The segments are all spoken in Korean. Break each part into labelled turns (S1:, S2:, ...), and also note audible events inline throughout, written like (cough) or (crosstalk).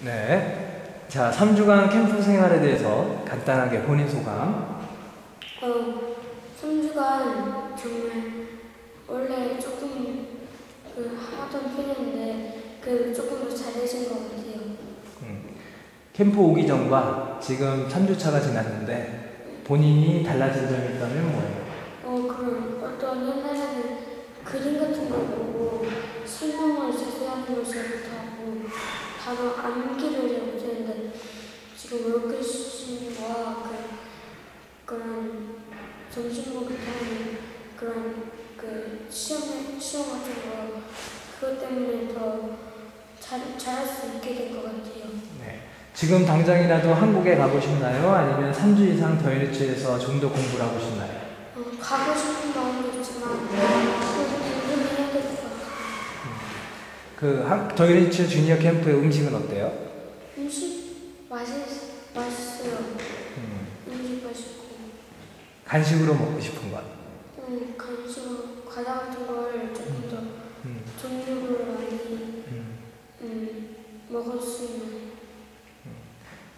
S1: 네. 자, 3주간 캠프 생활에 대해서 간단하게 본인 소감.
S2: 어, 3주간 정말 원래 조금 그 하던 편인데 그 조금 더 잘해진 것 같아요.
S1: 음, 캠프 오기 전과 지금 3주차가 지났는데 본인이 달라진 점이 있다면 뭐예요?
S2: 어, 그럼 어떤 옛날에는 그림 같은 걸 보고 설명을 자세하게 못하고 단어 암기를 잘 못했는데 지금 월크신과 그 그런 점심먹기 하는 그런 그 시험 시험 같은 거 그것 때문에 더 잘, 잘할 수 있게 된 것 같아요.
S1: 네. 지금 당장이라도 한국에 가고 싶나요? 아니면 3주 이상 더일치에서 좀 더 공부를 하고 싶나요?
S2: 어, 가고 싶은 마음도 있지만 공부는 해야 될 것 같아요.
S1: 그 학- 더일치 주니어 캠프의 음식은 어때요?
S2: 음식 맛있 맛있어요.
S1: 음,
S2: 음식 맛있고,
S1: 간식으로 먹고 싶은 것.
S2: 음, 간식 과자 같은 걸 조금 더
S1: 음,
S2: 종류를 많이
S1: 음.
S2: 음, 먹을 수 있는.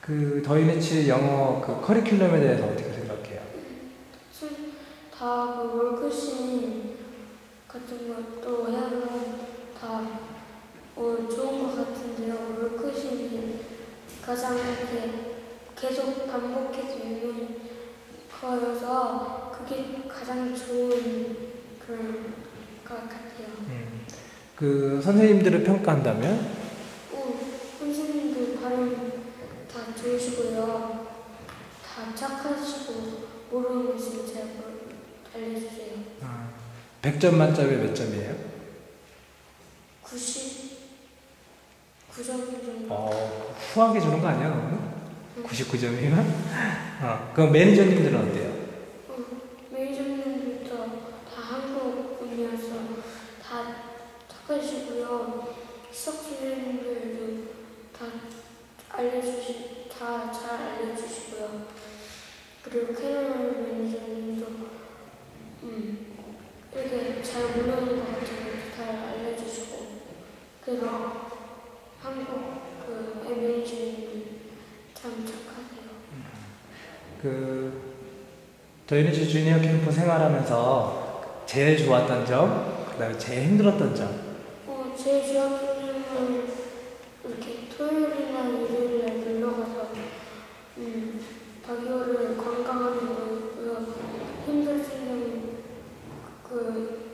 S1: 그 더일치 영어 그 커리큘럼에 대해서 어떻게 생각해요?
S2: 다그 월크신 같은 것도 해야면 다 어, 좋은 것 같은데요. 월크신이 가장 이렇게 계속 반복해서 있는 거여서 그게 가장 좋은 그런 것 같아요.
S1: 음, 그 선생님들을 평가한다면
S2: 어, 선생님들 발음 다 좋으시고요. 다 착하시고 모르는 거 있으면 잘 알려주세요.
S1: 아, 100점 만점에 몇 점이에요?
S2: 90, 9점 정도.
S1: 어, 후하게 주는 거 아니야, 그러면? 99점이면? 어, 그럼 매니저님들은 어때요?
S2: 어, 매니저님들도 다 한국 분이어서 다 착하시고요. 수석 선생님들도 다 알려주시, 다 잘 알려주시고요. 그리고 캐롤 매니저님도 음, 이렇게 잘 모르는 것 같은 것잘 알려주시고 그래서 한국 그 매니저님들 참 착하세요.
S1: 그 더일치 주니어 캠프 생활하면서 제일 좋았던 점, 그 다음에 제일 힘들었던 점.
S2: 어, 제일 좋았던 점은 이렇게 토요일이나 일요일에 놀러 가서 음, 자기를 관광하는 거였고요. 힘들 때는 그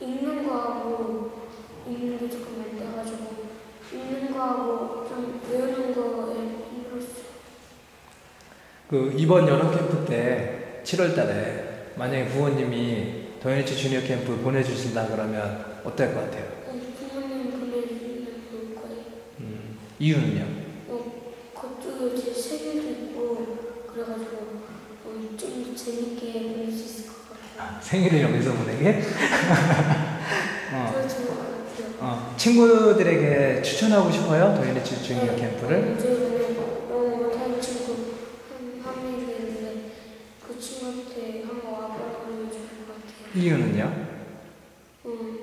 S2: 읽는 거하고 읽는 게 조금 안 돼가지고 읽는 거하고 좀 외우는 거에.
S1: 그 이번 여름 캠프 때 7월 달에 만약에 부모님이 더일치 주니어 캠프 보내주신다 그러면 어떨 것 같아요?
S2: 어, 부모님 보내주시면 좋을 거예요.
S1: 음, 이유는요?
S2: 어, 그것도 제 생일도 있고 그래가지고 어, 좀 재밌게 보낼 수 있을 것 같아요.
S1: 아, 생일을 여기서 보내게? (laughs) 어. 어, 친구들에게 추천하고 싶어요? 더일치 주니어 캠프를?
S2: 이제는 너무 못하는 친구 한, 한 명이 있는데 그 친구한테 한번 와보라고 좋을 것 같아요.
S1: 이유는요?
S2: 음,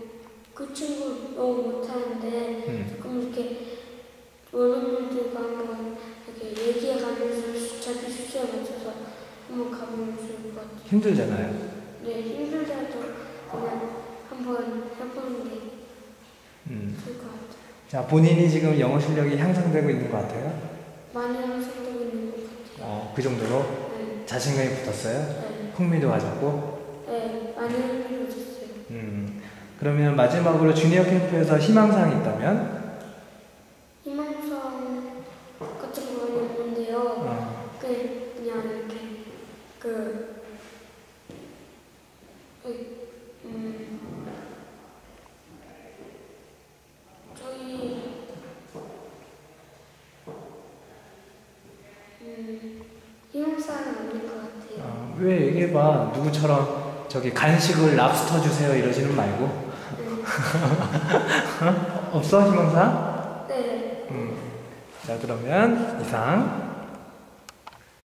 S2: 그 친구 너무 못하는데
S1: 음,
S2: 조금 이렇게 어른들과 한번 이렇게 얘기해가면서 자기 수치에 맞춰서 한번 가보면 좋을 것 같아요.
S1: 힘들잖아요.
S2: 네, 힘들더라도 그냥 한번 해보는 게
S1: 음.
S2: 좋을 것 같아요.
S1: 자, 본인이 지금 영어 실력이 향상되고 있는 것 같아요?
S2: 많이 향상되고 있는 것 같아요.
S1: 어, 그 정도로
S2: 네,
S1: 자신감이 붙었어요?
S2: 네,
S1: 흥미도 가졌고?
S2: 네, 많이 흥미로웠어요.
S1: 음, 그러면 마지막으로 주니어 캠프에서 희망사항이 있다면?
S2: 희망성 같은 거는 없는데요.
S1: 어,
S2: 그 그냥 이렇게 그 음, 저희 음, 희망사항은 없는 것
S1: 왜 얘기해봐. 누구처럼 저기 간식을 랍스터 주세요 이러지는 말고.
S2: 네. (laughs)
S1: 없어, 희망사항?
S2: 네.
S1: 음. 자, 그러면 이상